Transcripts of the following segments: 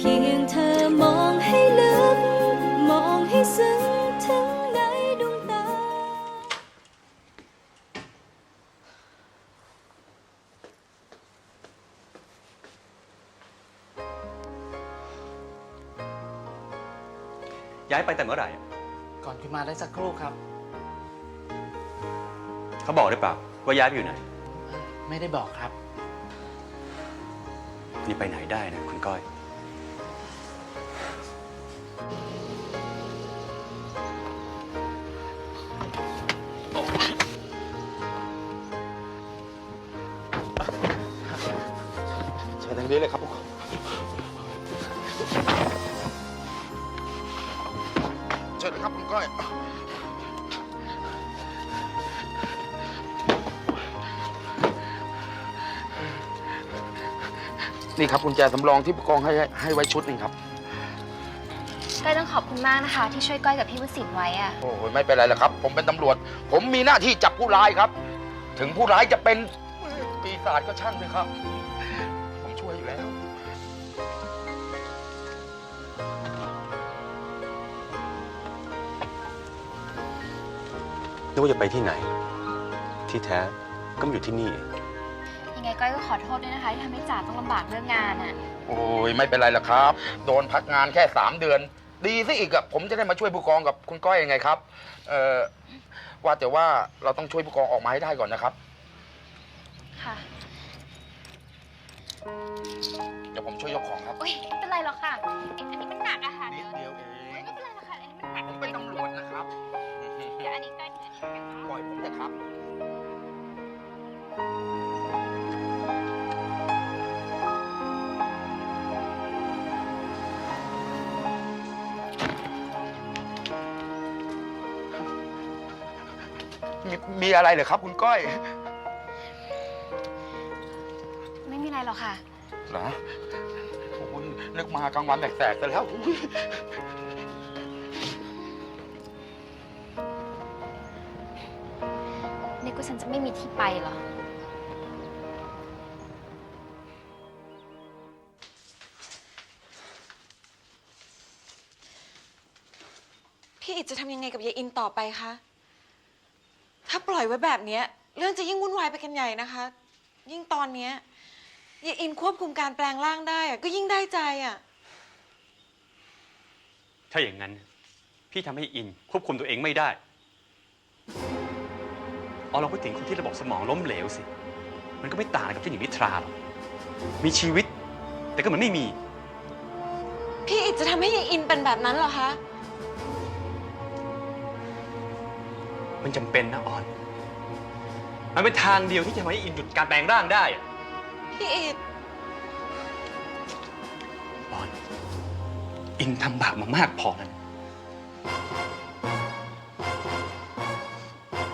เพียงเธอมองให้ลึก มองให้ซึ้งถึงในดวงตา ย้ายไปแต่เมื่อไหร่อะก่อนคุณมาได้สักครู่ครับเขาบอกได้เปล่าว่าย้ายไปอยู่ไหนไม่ได้บอกครับ นี่ไปไหนได้นะคุณก้อยางนี้เลยครับผู้กองเชิญนะครับคุณก้อย นี่ครับกุญแจสำรองที่ผู้กองให้ให้ไว้ชุดหนึ่งครับ ก้อยต้องขอบคุณมากนะคะ ที่ช่วยก้อยกับพี่วสินทร์ไว้อะโอ้ยไม่เป็นไรหรอกครับ ผมเป็นตำรวจ ผมมีหน้าที่จับผู้ร้ายครับ ถึงผู้ร้ายจะเป็นปีศาจก็ช่างเลยครับ นึกว่าจะไปที่ไหน ที่แท้ก็มาอยู่ที่นี่เองยังไงก้อยก็ขอโทษด้วยนะคะที่ทำให้จ่าต้องลำบากเรื่องงานอะโอ้ยไม่เป็นไรหรอกครับ โดนพักงานแค่สามเดือน ดีซะอีกอะผมจะได้มาช่วยผู้กองกับคุณก้อยยังไงครับเอ่อว่าแต่ว่าเราต้องช่วยผู้กองออกมาให้ได้ก่อนนะครับ ค่ะเดี๋ยวผมช่วยยกของครับ อุ้ยไม่เป็นไรหรอกค่ะ อันอันนี้มันหนักอะค่ะนิเดี๋ดยวเดียวเอเฮ้ยงไม่เป็นไรหรอกค่ะ อันนี้มันหนักผมเป็นตำร มีมีอะไรเหรอครับคุณก้อยไม่มีอะไรหรอกค่ะ เหรอโอ้ยนึกมากลางวันแสกๆแต่แล้วอุ๊ยนี่ก็ฉันจะไม่มีที่ไปเหรอ พี่อิดจะทำยังไงกับยายอินต่อไปคะ ถ้าปล่อยไว้แบบเนี้ย เรื่องจะยิ่งวุ่นวายไปกันใหญ่นะคะ ยิ่งตอนเนี้ยยายอินควบคุมการแปลงร่างได้อะก็ยิ่งได้ใจอะถ้าอย่างนั้น พี่ทำให้อินควบคุมตัวเองไม่ได้เอาลองพูดถึงคนที่ระบบสมองล้มเหลวสิ มันก็ไม่ต่างอะไรกับเจ้าหญิงนิทราหรอกมีชีวิต แต่ก็เหมือนไม่มี พี่อิดจะทำให้ยายอินเป็นแบบนั้นเหรอคะ มันจำเป็นนะออน มันเป็นทางเดียวที่จะทำให้อินหยุดการแปลงร่างได้อะพี่อิดออน อินทำบาปมามากพอแล้ว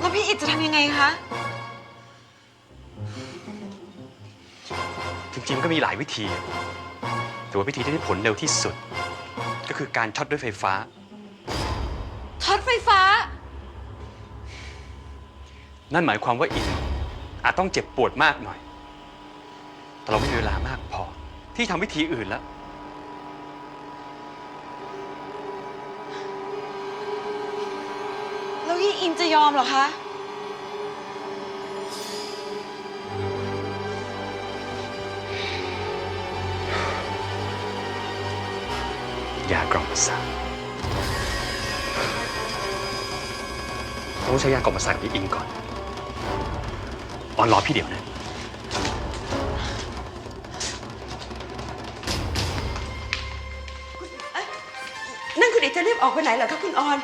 แล้วพี่อิดจะทำยังไงคะ จริงๆมันก็มีหลายวิธีแต่ว่าวิธีที่ได้ผลเร็วที่สุด ก็คือการช็อตด้วยไฟฟ้า ช็อตไฟฟ้า นั่นหมายความว่าอินอาจต้องเจ็บปวดมากหน่อย แต่เราไม่มีเวลามากพอ ที่ทำวิธีอื่นแล้ว แล้วยายอินจะยอมเหรอคะ ยากล่อมประสาทต้องใช้ยากล่อมประสาทกับอินก่อน ออนรอพี่เดี๋ยวนะ นั่นคุณเอกจะรีบออกไปไหนเหรอคะคุณออน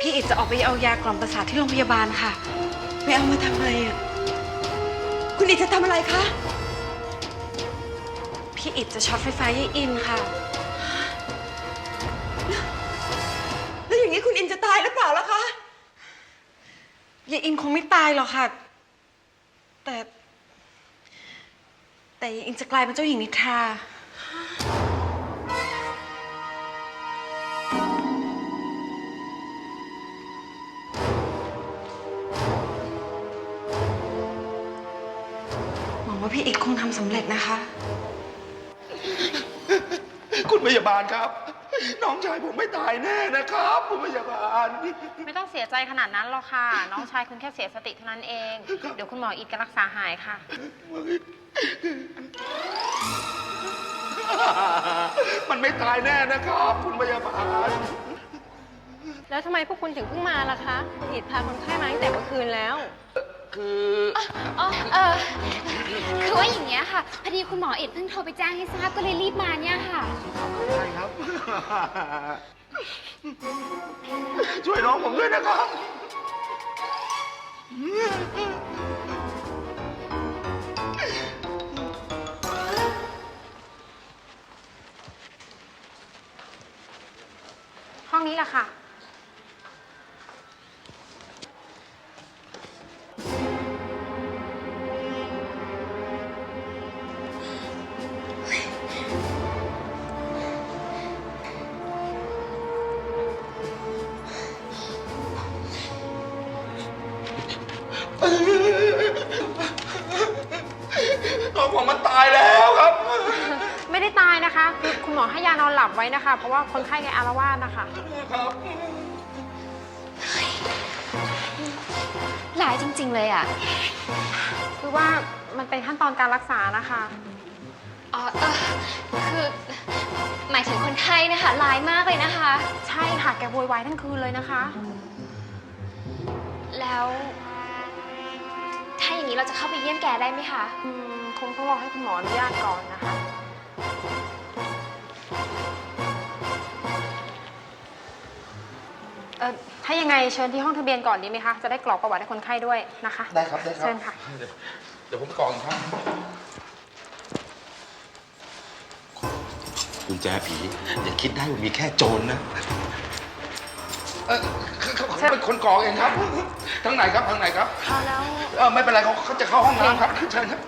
พี่อิดจะออกไปเอายากล่อมประสาทที่โรงพยาบาลค่ะ ไปเอามาทำไมอะ คุณเอกจะทำอะไรคะ พี่อิดจะช็อตไฟฟ้ายายอินค่ะ แล้วอย่างนี้คุณอินจะตายหรือเปล่าล่ะคะ ยายอินคงไม่ตายหรอกค่ะ แต่ แต่ยายอินจะกลายเป็นเจ้าหญิงนิทรา หวังว่าพี่อิดคงทำสำเร็จนะคะ คุณพยาบาลครับ น้องชายผมไม่ตายแน่นะครับ คุณพยาบาล ไม่ต้องเสียใจขนาดนั้นหรอกค่ะ น้องชายคุณแค่เสียสติเท่านั้นเองเดี๋ยวคุณหมออีทก็รักษาหายค่ะ มันไม่ตายแน่นะครับ คุณพยาบาล แล้วทำไมพวกคุณถึงเพิ่งมาล่ะคะอิดพาคนไข้มาตั้งแต่เมื่อคืนแล้ว คืออ๋อเออคือว่าอย่างเงี้ยค่ะ พอดีคุณหมอเอ็ดเพิ่งโทรไปแจ้งให้ทราบก็เลยรีบมาเนี่ยค่ะ ใช่ครับ ช่วยน้องผมด้วยนะครับ ห้องนี้แหละค่ะ น้องผมมันตายแล้วครับ ไม่ได้ตายนะคะคือคุณหมอให้ยานอนหลับไว้นะคะ เพราะว่าคนไข้แกอารวาสนะคะ ครับ หลายจริง ๆ เลยอะคือว่ามันเป็นขั้นตอนการรักษานะคะ อ๋อเออคือ หมายถึงคนไข้นะคะร้ายมากเลยนะคะ ใช่ค่ะแกโวยวายทั้งคืนเลยนะคะ แล้ว ถ้าอย่างนี้เราจะเข้าไปเยี่ยมแกได้ไหมคะ อืม คงต้องรอให้คุณหมออนุญาตก่อนนะคะ เออถ้ายังไงเชิญที่ห้องทะเบียนก่อนดีไหมคะ จะได้กรอกประวัติให้คนไข้ด้วยนะคะ ได้ครับได้ครับ เชิญค่ะ เดี๋ยวผมไปกรองครับ กุญแจผี อย่าคิดได้ว่ามีแค่โจรนะ เออเขาเขาเขาเป็นคนกรองเองครับ ทางไหนครับทางไหนครับเอาแล้ว เออไม่เป็นไรเขาเขาจะเข้าห้องน้ำครับเชิญครับ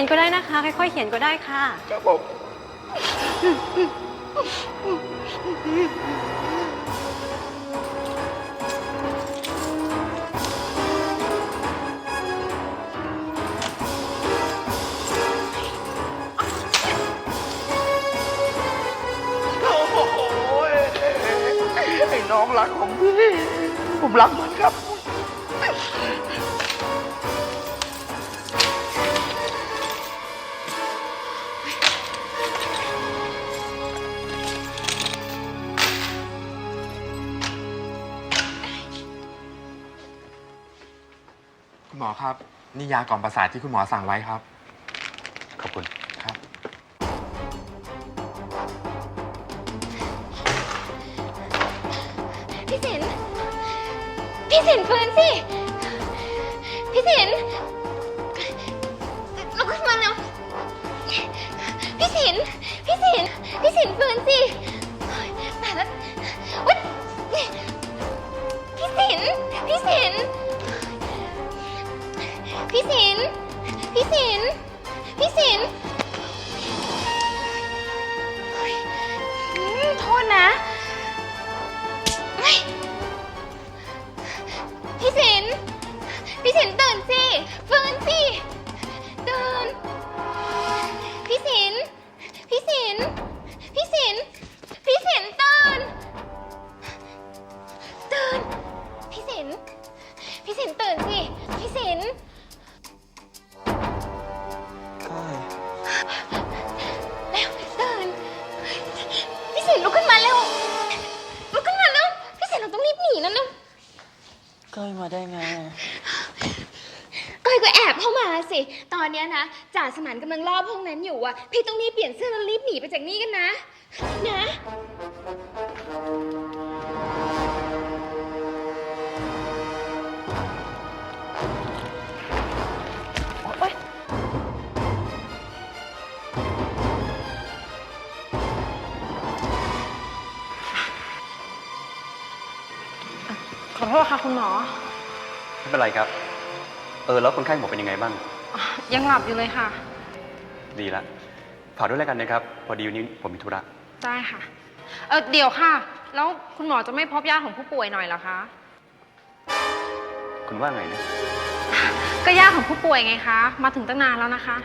ยนก็ได้นะคะ ค่อยๆเขียนก็ได้ค่ะ ครับผมโอ้โหไอ้น้องรักของพี่ ผมรักมันครับ อครับ นี่ยากล่อมประสาทที่คุณหมอสั่งไว้ครับ ขอบคุณ ครับ พี่สิน พี่สินฟื้นสิ พี่สินลุกขึ้นมาแล้ว พี่สิน พี่สิน พี่สินฟื้นสิ ก้อยมาได้ไง ก้อยก็แอบเข้ามาสิ ตอนเนี้ยนะจ่าสมานกำลังรอบห้องนั้นอยู่อะพี่ต้องรีบเปลี่ยนเสื้อแล้วรีบหนีไปจากนี่กันนะ นะ โทษค่ะคุณหมอ ไม่เป็นไรครับ เออแล้วคนไข้หมอเป็นยังไงบ้าง ยังหลับอยู่เลยค่ะ ดีละฝากด้วยแล้วกันนะครับ พอดีวันนี้ผมมีธุระได้ค่ะ เออเดี๋ยวค่ะ แล้วคุณหมอจะไม่พบญาติของผู้ป่วยหน่อยเหรอคะ คุณว่าไงนะ ก็ญาติของผู้ป่วยไงคะ มาถึงตั้งนานแล้วนะคะ